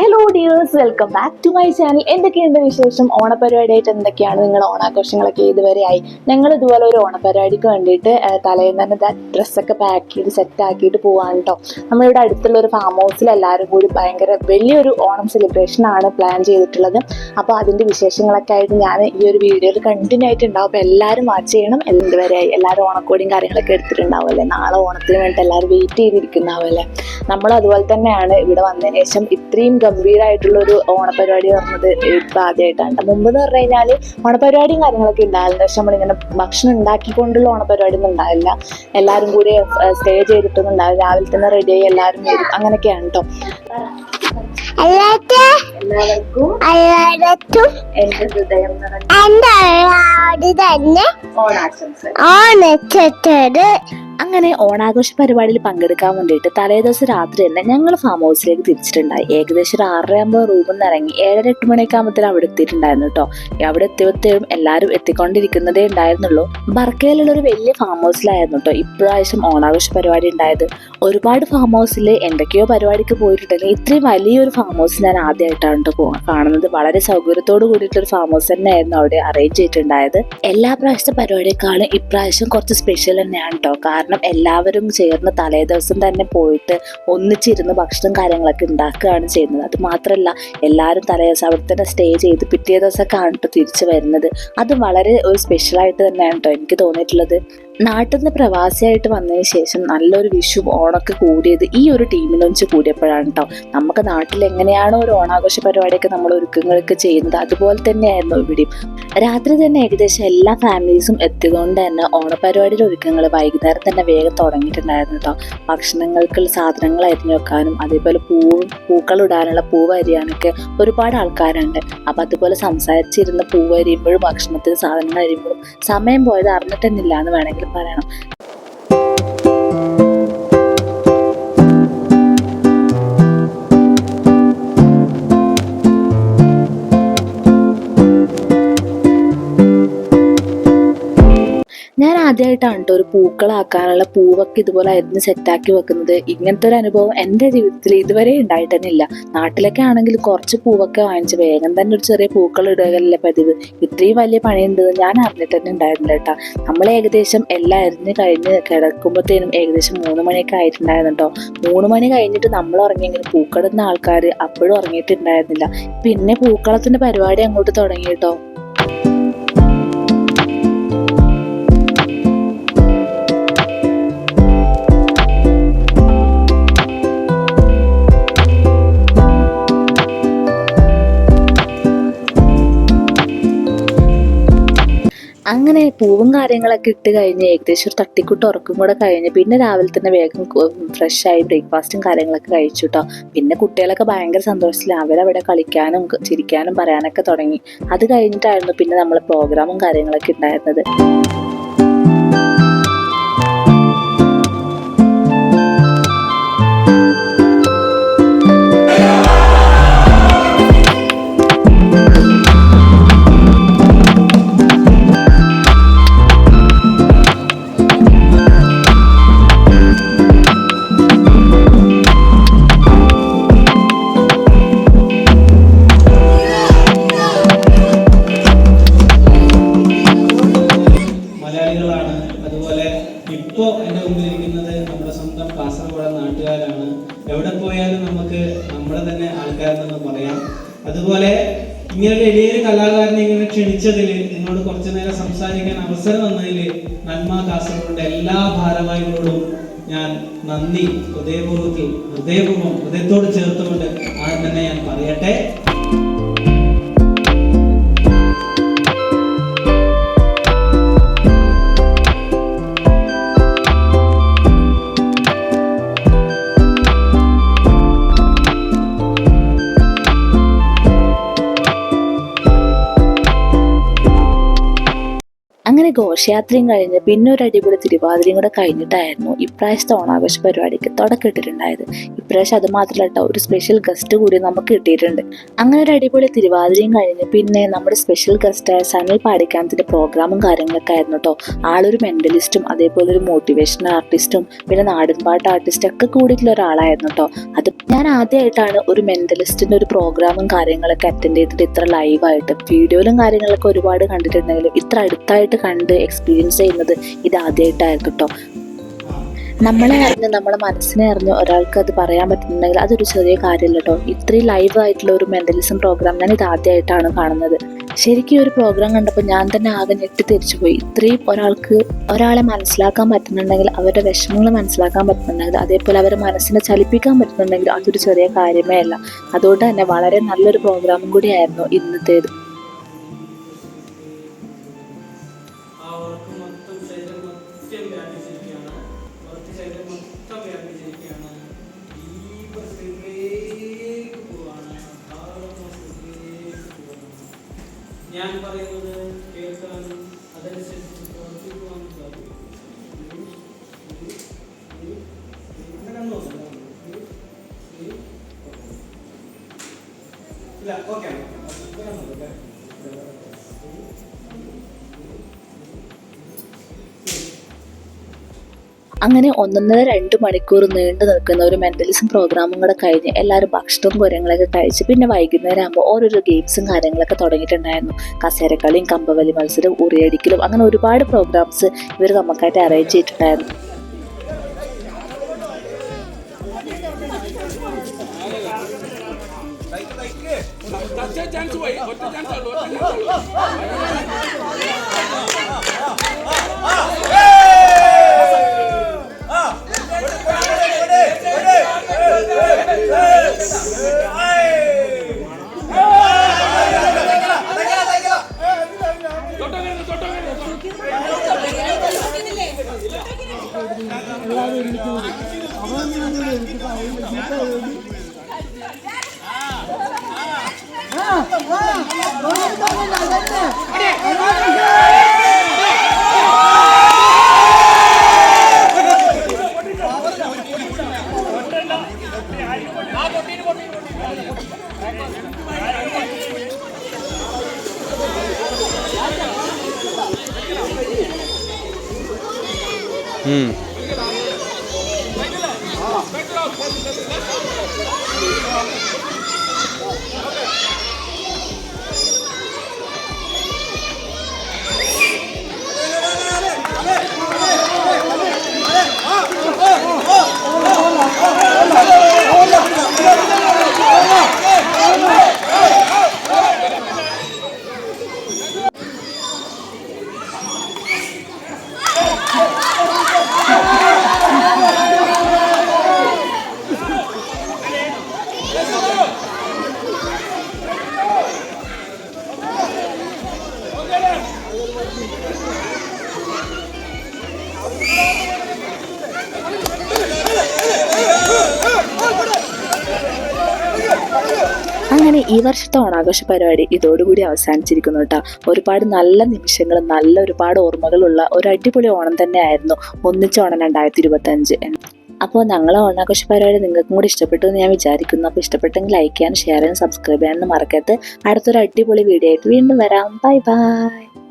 Hello dears welcome back to my channel എന്തൊക്കെയുണ്ട് വിശേഷം? ഓണപരിപാടിയായിട്ട് എന്തൊക്കെയാണ്? നിങ്ങൾ ഓണാഘോഷങ്ങളൊക്കെ ആയി ഞങ്ങൾ ഇതുപോലെ ഒരു ഓണപരിപാടിക്ക് വേണ്ടിയിട്ട് തലേന്ന് തന്നെ ഡ്രസ്സൊക്കെ പാക്ക് ചെയ്ത് സെറ്റ് ആക്കിയിട്ട് പോവാണ് കേട്ടോ നമ്മളിവിടെ അടുത്തുള്ള ഒരു ഫാം ഹൗസിൽ എല്ലാവരും കൂടി ഭയങ്കര വലിയൊരു ഓണം സെലിബ്രേഷൻ ആണ് പ്ലാൻ ചെയ്തിട്ടുള്ളത്. അപ്പോൾ അതിന്റെ വിശേഷങ്ങളൊക്കെ ആയിട്ട് ഞാൻ ഈ ഒരു വീഡിയോയിൽ കണ്ടിന്യൂ ആയിട്ട് ഉണ്ടാവും അപ്പോൾ എല്ലാവരും വാച്ച് ചെയ്യണം. എന്തുവരെയായി എല്ലാവരും ഓണക്കോടിയും കാര്യങ്ങളൊക്കെ എടുത്തിട്ടുണ്ടാവുമല്ലേ? നാളെ ഓണത്തിന് വേണ്ടിയിട്ട് എല്ലാവരും വെയിറ്റ് ചെയ്തിരിക്കുന്നാവല്ലേ നമ്മൾ അതുപോലെ തന്നെയാണ് ഇവിടെ വന്നതിന് ശേഷം ഇത്രയും ഗംഭീരമായിട്ടുള്ള ഒരു ഓണപരിപാടി പറഞ്ഞത് ഇപ്പം ആദ്യമായിട്ടാണ് മുമ്പ് എന്ന് പറഞ്ഞു കഴിഞ്ഞാൽ ഓണപരിപാടിയും കാര്യങ്ങളൊക്കെ ഉണ്ടായിരുന്നു പക്ഷെ നമ്മളിങ്ങനെ ഭക്ഷണം ഉണ്ടാക്കിക്കൊണ്ടുള്ള ഓണപരിപാടി ഒന്നും ഉണ്ടാവില്ല. എല്ലാവരും കൂടി സ്റ്റേ ചെയ്തിട്ടൊന്നും ഉണ്ടാവില്ല. രാവിലെ തന്നെ റെഡിയായി എല്ലാവരും വരും. അങ്ങനെയൊക്കെയാണ് കേട്ടോ എല്ലാവർക്കും എന്റെ ഹൃദയം നിറഞ്ഞ ഓണാശംസ ഓണച്ചത് അങ്ങനെ ഓണാഘോഷ പരിപാടിയിൽ പങ്കെടുക്കാൻ വേണ്ടിയിട്ട് തലേദിവസം രാത്രി തന്നെ ഞങ്ങൾ ഫാം ഹൗസിലേക്ക് തിരിച്ചിട്ടുണ്ടായി. ഏകദേശം ഒരു ആറര റൂമിൽ നിന്ന് ഇറങ്ങി. ഏഴര എട്ട് മണിയൊക്കെ ആകുമ്പോഴത്തേനും അവിടെ എത്തിയിട്ടുണ്ടായിരുന്നു കേട്ടോ അവിടെ എത്തിയപ്പോഴത്തേക്കും എല്ലാവരും എത്തിക്കൊണ്ടിരിക്കുന്നതേ ഉണ്ടായിരുന്നുള്ളൂ. ബർക്കയിലുള്ള ഒരു വലിയ ഫാം ഹൗസിലായിരുന്നു കേട്ടോ ഇപ്രാവശ്യം ഓണാഘോഷ പരിപാടി ഉണ്ടായത്. ഒരുപാട് ഫാം ഹൗസിൽ എന്തൊക്കെയോ പരിപാടിക്ക് പോയിട്ടുണ്ടെങ്കിൽ ഇത്രയും വലിയൊരു ഫാം ഹൗസ് ഞാൻ ആദ്യമായിട്ടാണ് കേട്ടോ കാണുന്നത്. വളരെ സൗകര്യത്തോട് കൂടിയിട്ടൊരു ഫാം ഹൗസ് തന്നെയായിരുന്നു അവിടെ അറേഞ്ച് ചെയ്തിട്ടുണ്ടായത്. എല്ലാ പ്രാവശ്യത്തെ പരിപാടിയെക്കാളും ഇപ്രാവശ്യം കുറച്ച് സ്പെഷ്യൽ തന്നെയാണ് കേട്ടോ കാരണം എല്ലാവരും ചേർന്ന് തലേ ദിവസം തന്നെ പോയിട്ട് ഒന്നിച്ചിരുന്ന് ഭക്ഷണം കാര്യങ്ങളൊക്കെ ഉണ്ടാക്കുകയാണ് ചെയ്യുന്നത്. അത് മാത്രമല്ല എല്ലാവരും തലേ ദിവസം അവിടെ തന്നെ സ്റ്റേ ചെയ്ത് പിറ്റേ ദിവസമൊക്കെയാണ് കേട്ടോ തിരിച്ചു വരുന്നത്. അത് വളരെ ഒരു സ്പെഷ്യലായിട്ട് തന്നെയാണ് കേട്ടോ എനിക്ക് തോന്നിയിട്ടുള്ളത്. നാട്ടിൽ നിന്ന് പ്രവാസിയായിട്ട് വന്നതിന് ശേഷം നല്ലൊരു വിഷു ഓണമൊക്കെ കൂടിയത് ഈ ഒരു ടീമിനൊന്നിച്ച് കൂടിയപ്പോഴാണ് കേട്ടോ നമുക്ക് നാട്ടിൽ എങ്ങനെയാണോ ഒരു ഓണാഘോഷ പരിപാടിയൊക്കെ നമ്മൾ ഒരുക്കങ്ങളൊക്കെ ചെയ്യുന്നത് അതുപോലെ തന്നെയായിരുന്നു ഇവിടെയും. രാത്രി തന്നെ ഏകദേശം എല്ലാ ഫാമിലീസും എത്തിയതുകൊണ്ട് തന്നെ ഓണപരിപാടിയുടെ ഒരുക്കങ്ങൾ വൈകുന്നേരം തന്നെ വേഗം തുടങ്ങിയിട്ടുണ്ടായിരുന്നു കേട്ടോ ഭക്ഷണങ്ങൾക്കുള്ള സാധനങ്ങൾ അരിഞ്ഞു വെക്കാനും അതേപോലെ പൂവും പൂക്കൾ ഇടാനുള്ള പൂവ് അരിയാനൊക്കെ ഒരുപാട് ആൾക്കാരുണ്ട്. അപ്പം അതുപോലെ സംസാരിച്ചിരുന്ന പൂവ് അരിയുമ്പോഴും ഭക്ഷണത്തിന് സാധനങ്ങൾ അരിയുമ്പോഴും സമയം പോയത് അറിഞ്ഞിട്ടെന്നില്ല എന്ന് വേണമെങ്കിൽ prepararon. ആദ്യമായിട്ടാണ് കേട്ടോ ഒരു പൂക്കളാക്കാനുള്ള പൂവൊക്കെ ഇതുപോലെ ആയിരുന്നു സെറ്റാക്കി വെക്കുന്നത്. ഇങ്ങനത്തെ ഒരു അനുഭവം എന്റെ ജീവിതത്തിൽ ഇതുവരെ ഉണ്ടായിട്ടെന്നില്ല നാട്ടിലൊക്കെ ആണെങ്കിൽ കുറച്ച് പൂവൊക്കെ വാങ്ങിച്ച് വേഗം തന്നെ ഒരു ചെറിയ പൂക്കൾ ഇടുകയല്ലേ പതിവ്. ഇത്രയും വലിയ പണിയുണ്ട് ഞാൻ അറിഞ്ഞിട്ട് തന്നെ ഉണ്ടായിരുന്നില്ല കേട്ടോ. നമ്മൾ ഏകദേശം എല്ലാം അരിഞ്ഞ് കഴിഞ്ഞ് കിടക്കുമ്പോഴത്തേനും ഏകദേശം മൂന്ന് മണിയൊക്കെ ആയിട്ടുണ്ടായിരുന്നു മൂന്ന് മണി കഴിഞ്ഞിട്ട് നമ്മൾ ഉറങ്ങിയെങ്കിൽ പൂക്കളിടുന്ന ആൾക്കാർ അപ്പോഴും ഉറങ്ങിയിട്ടുണ്ടായിരുന്നില്ല. പിന്നെ പൂക്കളത്തിന്റെ പരിപാടി അങ്ങോട്ട് തുടങ്ങി കേട്ടോ. അങ്ങനെ പൂവും കാര്യങ്ങളൊക്കെ ഇട്ട് കഴിഞ്ഞ് ഏകദേശം ഒരു തട്ടിക്കുട്ട് ഉറക്കും കൂടെ കഴിഞ്ഞ് പിന്നെ രാവിലെ തന്നെ വേഗം ഫ്രഷായി ബ്രേക്ക്ഫാസ്റ്റും കാര്യങ്ങളൊക്കെ കഴിച്ചു കേട്ടോ പിന്നെ കുട്ടികളൊക്കെ ഭയങ്കര സന്തോഷത്തിൽ അവരവിടെ കളിക്കാനും ചിരിക്കാനും പറയാനൊക്കെ തുടങ്ങി. അത് കഴിഞ്ഞിട്ടായിരുന്നു പിന്നെ നമ്മൾ പ്രോഗ്രാമും കാര്യങ്ങളൊക്കെ ഉണ്ടായിരുന്നത്. ഇങ്ങനെ വലിയൊരു കലാകാരനെ ഇങ്ങനെ ക്ഷണിച്ചതിൽ നിങ്ങളോട് കുറച്ചു നേരം സംസാരിക്കാൻ അവസരം വന്നതിൽ നന്മ കാസർഗോഡ് എല്ലാ ഭാരവാഹികളോടും ഞാൻ നന്ദി. ഹൃദയപൂർവത്തിൽ ഹൃദയപൂർവം ഹൃദയത്തോട് ചേർത്തുകൊണ്ട് ആദ്യം തന്നെ ഞാൻ പറയട്ടെ. അങ്ങനെ ഘോഷയാത്രയും കഴിഞ്ഞ് പിന്നെ ഒരു അടിപൊളി തിരുവാതിരയും കൂടെ കഴിഞ്ഞിട്ടായിരുന്നു ഇപ്രാവശ്യത്തെ ഓണാഘോഷ പരിപാടിക്ക് തുടക്കമിട്ടിട്ടുണ്ടായത്. ഇപ്രാവശ്യം അത് മാത്രമല്ല കേട്ടോ ഒരു സ്പെഷ്യൽ ഗസ്റ്റ് കൂടി നമുക്ക് കിട്ടിയിട്ടുണ്ട്. അങ്ങനെ ഒരു അടിപൊളി തിരുവാതിരയും കഴിഞ്ഞ് പിന്നെ നമ്മുടെ സ്പെഷ്യൽ ഗസ്റ്റായ സനിൽ പാടിക്കാനത്തിന്റെ പ്രോഗ്രാമും കാര്യങ്ങളൊക്കെ ആയിരുന്നു കേട്ടോ ആളൊരു മെന്റലിസ്റ്റും അതേപോലെ ഒരു മോട്ടിവേഷൻ ആർട്ടിസ്റ്റും പിന്നെ നാടൻപാട്ട് ആർട്ടിസ്റ്റും ഒക്കെ കൂടിയിട്ടുള്ള ഒരാളായിരുന്നു കേട്ടോ അത് ഞാൻ ആദ്യമായിട്ടാണ് ഒരു മെന്റലിസ്റ്റിന്റെ ഒരു പ്രോഗ്രാമും കാര്യങ്ങളൊക്കെ അറ്റൻഡ് ചെയ്തിട്ട് ഇത്ര ലൈവായിട്ട് വീഡിയോയിലും കാര്യങ്ങളൊക്കെ ഒരുപാട് കണ്ടിട്ടുണ്ടെങ്കിലും ഇത്ര അടുത്തായിട്ട് കണ്ട് എക്സ്പീരിയൻസ് ചെയ്യുന്നത് ഇത് ആദ്യമായിട്ടായിരുന്നു കേട്ടോ നമ്മളെ അറിഞ്ഞ് നമ്മളെ മനസ്സിനെ അറിഞ്ഞ് ഒരാൾക്ക് അത് പറയാൻ പറ്റുന്നുണ്ടെങ്കിൽ അതൊരു ചെറിയ കാര്യമല്ല കേട്ടോ. ഇത്രയും ലൈവ് ആയിട്ടുള്ള ഒരു മെന്റലിസം പ്രോഗ്രാം ഞാൻ ഇത് ആദ്യമായിട്ടാണ് കാണുന്നത്. ശരിക്കും ഒരു പ്രോഗ്രാം കണ്ടപ്പോൾ ഞാൻ തന്നെ ആകെ ഞെട്ടി തിരിച്ചുപോയി ഇത്രയും ഒരാൾക്ക് ഒരാളെ മനസ്സിലാക്കാൻ പറ്റുന്നുണ്ടെങ്കിൽ അവരുടെ വിഷമങ്ങൾ മനസ്സിലാക്കാൻ പറ്റുന്നുണ്ടെങ്കിൽ അതേപോലെ അവരെ മനസ്സിനെ ചലിപ്പിക്കാൻ പറ്റുന്നുണ്ടെങ്കിൽ അതൊരു ചെറിയ കാര്യമേ അല്ല. അതുകൊണ്ട് തന്നെ വളരെ നല്ലൊരു പ്രോഗ്രാമും കൂടിയായിരുന്നു ഇന്നത്തേത്. ഞാൻ പറയുന്നത് കേൾക്കാനും അതനുസരിച്ച് പ്രവർത്തിക്കുവാനും സാധിക്കും. ഇല്ല ഓക്കെ നോക്കട്ടെ അങ്ങനെ ഒന്നൊന്നര രണ്ട് മണിക്കൂർ നീണ്ടു നിൽക്കുന്ന ഒരു മെന്റലിസം പ്രോഗ്രാമും കൂടെ കഴിഞ്ഞ് എല്ലാവരും ഭക്ഷണവും കുരങ്ങളൊക്കെ കഴിച്ച് പിന്നെ വൈകുന്നേരം ആകുമ്പോൾ ഓരോരോ ഗെയിംസും കാര്യങ്ങളൊക്കെ തുടങ്ങിയിട്ടുണ്ടായിരുന്നു. കസേരക്കളിയും കമ്പവലി മത്സരം ഉറിയടിക്കലും അങ്ങനെ ഒരുപാട് പ്രോഗ്രാംസ് ഇവർ നമുക്കായിട്ട് അറേഞ്ച് ചെയ്തിട്ടുണ്ടായിരുന്നു. എല്ലാവരും ഒരുമിച്ച് അവനൊന്നും എനിക്ക് ആ ആ ആ 음. അങ്ങനെ ഈ വർഷത്തെ ഓണാഘോഷ പരിപാടി ഇതോടുകൂടി അവസാനിച്ചിരിക്കുന്നു കേട്ടോ. ഒരുപാട് നല്ല നിമിഷങ്ങൾ നല്ല ഒരുപാട് ഓർമ്മകളുള്ള ഒരു അടിപൊളി ഓണം തന്നെയായിരുന്നു ഒന്നിച്ച ഓണം രണ്ടായിരത്തി ഇരുപത്തഞ്ച് അപ്പോൾ ഞങ്ങളെ ഓണാഘോഷ പരിപാടി നിങ്ങൾക്കും കൂടി ഇഷ്ടപ്പെട്ടു എന്ന് ഞാൻ വിചാരിക്കുന്നു. അപ്പോൾ ഇഷ്ടപ്പെട്ടെങ്കിൽ ലൈക്ക് ചെയ്യാനും ഷെയർ ചെയ്യാനും സബ്സ്ക്രൈബ് ചെയ്യാനും മറക്കരുത്. അടുത്തൊരു അടിപൊളി വീഡിയോ ആയിട്ട് വീണ്ടും വരാം. Bye bye